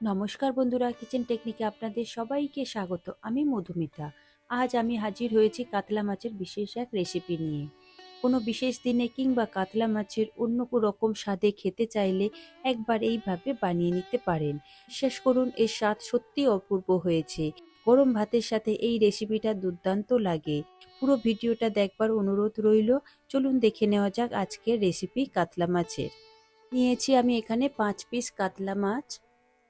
নমস্কার বন্ধুরা কিচেন টেকনিকে আপনাদের সবাইকে স্বাগত। আমি মধুমিতা। আজ আমি হাজির হয়েছি কাতলা মাছের বিশেষ এক রেসিপি নিয়ে। কোনো বিশেষ দিনে কিংবা কাতলা মাছের অন্য রকম স্বাদে খেতে চাইলে একবার এইভাবে বানিয়ে নিতে পারেন। বিশ্বাস করুন, এর স্বাদ সত্যি অপূর্ব হয়েছে। গরম ভাতের সাথে এই রেসিপিটা দুর্দান্ত লাগে। পুরো ভিডিওটা দেখবার অনুরোধ রইল। চলুন দেখে নেওয়া যাক আজকের রেসিপি কাতলা মাছের। নিয়েছি আমি এখানে পাঁচ পিস কাতলা মাছ।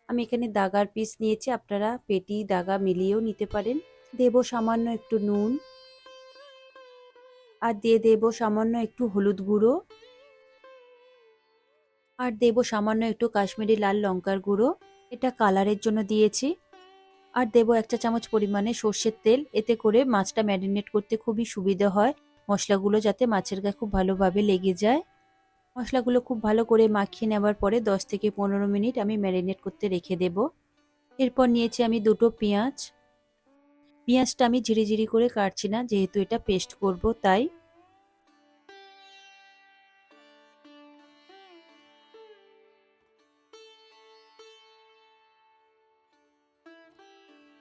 আমি এখানে দাগার পিস নিয়েছি, আপনারা পেটি, দাগা মিলিয়েও নিতে পারেন। দেব সামান্য একটু নুন। আর দিয়ে দেব সামান্য একটু হলুদ গুঁড়ো। আর দেব সামান্য একটু কাশ্মীরি লাল লঙ্কার গুঁড়ো। এটা কালারের জন্য দিয়েছি। আর দেব একটা চামচ পরিমাণে সর্ষের তেল। এতে করে মাছটা ম্যারিনেট করতে খুবই সুবিধা হয়। মশলাগুলো যাতে মাছের গায়ে খুব ভালোভাবে লেগে যায়। মশলাগুলো খুব ভালো করে মাখিয়ে নেওয়ার পরে 10 থেকে পনেরো মিনিট আমি ম্যারিনেট করতে রেখে দেব। এরপর নিয়েছি আমি দুটো পেঁয়াজ। পেঁয়াজটা আমি ঝিরি ঝিরি করে কাটছি না, যেহেতু এটা পেস্ট করব, তাই।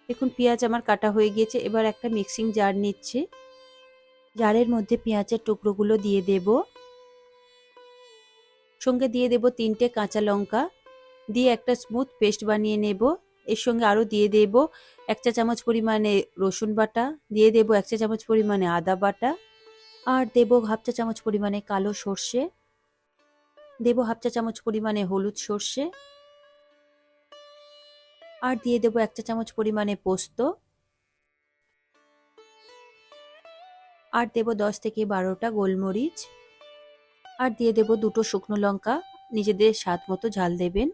দেখুন, পেঁয়াজ আমার কাটা হয়ে গিয়েছে, এবার একটা মিক্সিং জার নিচ্ছে। জারের মধ্যে পেঁয়াজের টুকরোগুলো দিয়ে দেবো। সঙ্গে দিয়ে দেব তিনটে কাঁচা লঙ্কা। দিয়ে একটা স্মুথ পেস্ট বানিয়ে নেব। এর সঙ্গে আরও দিয়ে দেব এক চা চামচ পরিমাণে রসুন বাটা, দিয়ে দেব এক চা চামচ পরিমাণে আদা বাটা, আর দেব হাফ চা চামচ পরিমাণে কালো সর্ষে। দেব হাফ চা চামচ পরিমাণে হলুদ সর্ষে। আর দিয়ে দেব এক চা চামচ পরিমাণে পোস্ত। আর দেব দশ থেকে বারোটা গোলমরিচ। আর দিয়ে দেব দুটো শুকনো লঙ্কা। নিজেদের স্বাদ মতো ঝাল দেবেন।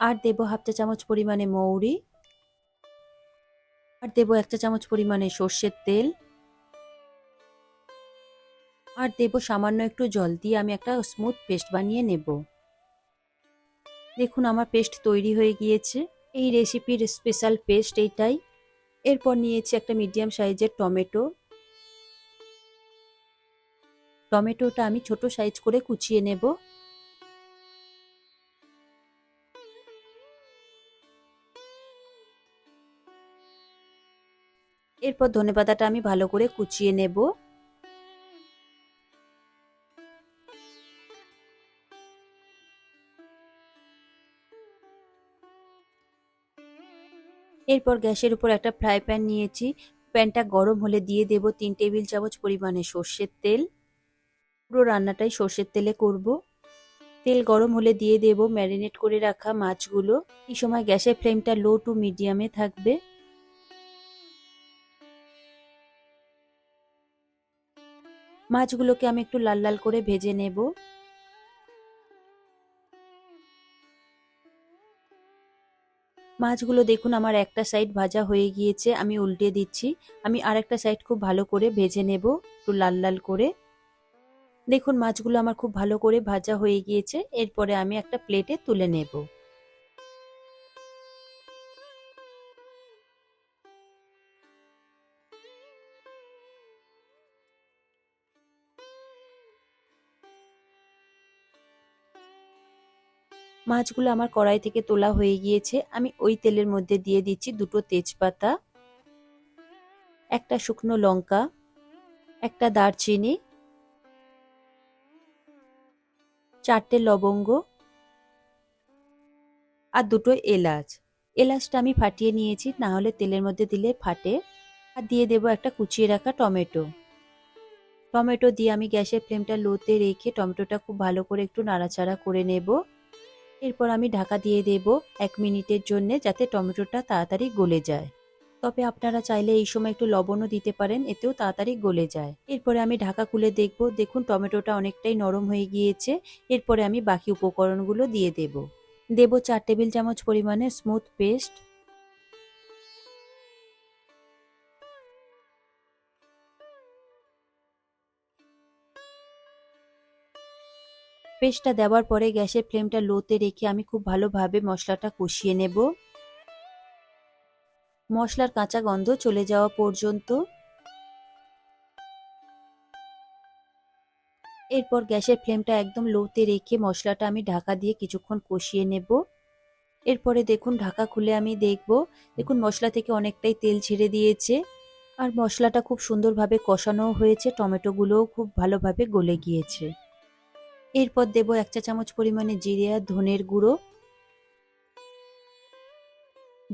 আর দেব হাফ চা চামচ পরিমাণে মৌরি। আর দেব এক চা চামচ পরিমাণে সর্ষের তেল। আর দেব সামান্য একটু জল দিয়ে আমি একটা স্মুথ পেস্ট বানিয়ে নেব। দেখুন আমার পেস্ট তৈরি হয়ে গিয়েছে। এই রেসিপির স্পেশাল পেস্ট এইটাই। এরপর নিয়েছি একটা মিডিয়াম সাইজের টমেটো। টমেটোটা আমি ছোট সাইজ করে কুচিয়ে নেব। এরপর ধনেপাতাটা আমি ভালো করে কুচিয়ে নেব। এরপর গ্যাসের উপর একটা ফ্রাই প্যান নিয়েছি। প্যানটা গরম হলে দিয়ে দেব তিন টেবিল চামচ পরিমাণে সর্ষের তেল। পুরো রান্নাটাই সর্ষের তেলে করব। তেল গরম হলে দিয়ে দেব ম্যারিনেট করে রাখা মাছগুলো। এই সময় গ্যাসের ফ্লেমটা লো টু মিডিয়ামে থাকবে। মাছগুলোকে আমি একটু লাল লাল করে ভেজে নেব। মাছগুলো দেখুন আমার একটা সাইড ভাজা হয়ে গিয়েছে, আমি উল্টে দিচ্ছি। আমি আর একটা সাইড খুব ভালো করে ভেজে নেব, একটু লাল লাল করে। দেখুন, মাছগুলো আমার খুব ভালো করে ভাজা হয়ে গিয়েছে। এরপরে আমি একটা প্লেটে তুলে নেব। মাছগুলো আমার কড়াই থেকে তোলা হয়ে গিয়েছে। আমি ওই তেলের মধ্যে দিয়ে দিচ্ছি দুটো তেজপাতা, একটা শুকনো লঙ্কা, একটা দারচিনি চারটে লবঙ্গ আর দুটো এলাচ। এলাচটা আমি ফাটিয়ে নিয়েছি না হলে তেলের মধ্যে দিলে ফাটে। আর দিয়ে দেবো একটা কুচিয়ে রাখা টমেটো। টমেটো দিয়ে আমি গ্যাসের ফ্লেমটা লোতে রেখে টমেটোটা খুব ভালো করে একটু নাড়াচাড়া করে নেব। এরপর আমি ঢাকা দিয়ে দেব এক মিনিটের জন্য যাতে টমেটোটা তাড়াতাড়ি গলে যায়। তবে আপনারা চাইলে এই সময় একটু লবণও দিতে পারেন, এতেও তাড়াতাড়ি গলে যায়। এরপরে আমি ঢাকা খুলে দেখব, দেখুন টমেটোটা অনেকটাই নরম হয়ে গিয়েছে, এরপরে আমি বাকি উপকরণগুলো দিয়ে দেব। দেব চার টেবিল চামচ পরিমাণে স্মুথ পেস্ট। পেস্টটা দেওয়ার পরে গ্যাসের ফ্লেমটা লোতে রেখে আমি খুব ভালোভাবে মশলাটা কষিয়ে নেব। মশলার কাঁচা গন্ধ চলে যাওয়া পর্যন্ত। এরপর গ্যাসের ফ্লেমটা একদম লোতে রেখে মশলাটা আমি ঢাকা দিয়ে কিছুক্ষণ কষিয়ে নেব। এরপরে দেখুন, ঢাকা খুলে আমি দেখব, দেখুন মশলা থেকে অনেকটাই তেল ছেড়ে দিয়েছে। আর মশলাটা খুব সুন্দরভাবে কষানো হয়েছে, টমেটোগুলোও খুব ভালোভাবে গলে গিয়েছে। এরপর দেব এক চা চামচ পরিমাণে জিরে আর ধনের গুঁড়ো।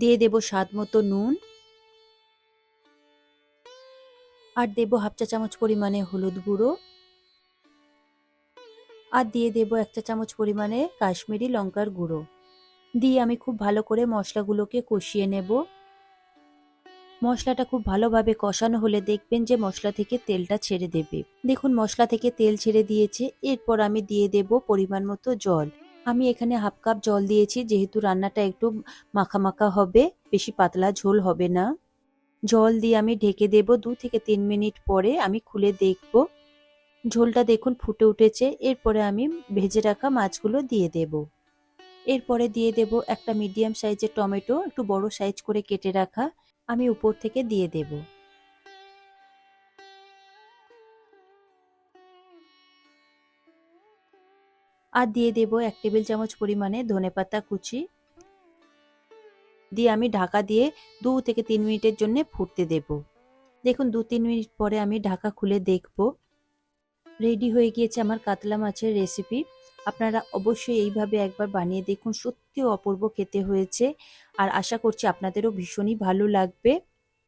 দিয়ে দেব স্বাদ মতো নুন। আর দেব হাফ চা চামচ পরিমাণে হলুদ গুঁড়ো। আর দিয়ে দেব এক চা চামচ পরিমাণে কাশ্মীরি লঙ্কার গুঁড়ো। দিয়ে আমি খুব ভালো করে মশলাগুলোকে কষিয়ে নেব। মশলাটা খুব ভালোভাবে কষানো হলে দেখবেন যে মশলা থেকে তেলটা ছেড়ে দেবে। দেখুন মশলা থেকে তেল ছেড়ে দিয়েছে, এরপর আমি দিয়ে দেব পরিমাণ মতো জল। আমি এখানে হাফ কাপ জল দিয়েছি, যেহেতু রান্নাটা একটু মাখা মাখা হবে, বেশি পাতলা ঝোল হবে না। জল দিয়ে আমি ঢেকে দেব দু থেকে তিন মিনিট পরে, আমি খুলে দেখব। ঝোলটা দেখুন ফুটে উঠেছে, এরপরে আমি ভেজে রাখা মাছগুলো দিয়ে দেব। এরপরে দিয়ে দেব একটা মিডিয়াম সাইজের টমেটো, একটু বড় সাইজ করে কেটে রাখা, আমি উপর থেকে দিয়ে দেব। আর দিয়ে দেব এক টেবিল চামচ পরিমাণে ধনেপাতা কুচি। দিয়ে আমি ঢাকা দিয়ে দু থেকে তিন মিনিটের জন্য ফুটতে দেব। দেখুন, দু তিন মিনিট পরে আমি ঢাকা খুলে দেখব। রেডি হয়ে গিয়েছে আমার কাতলা মাছের রেসিপি। আপনারা অবশ্যই এইভাবে একবার বানিয়ে দেখুন সত্যি অপূর্ব খেতে হয়েছে। আর আশা করছি আপনাদেরও ভীষণই ভালো লাগবে।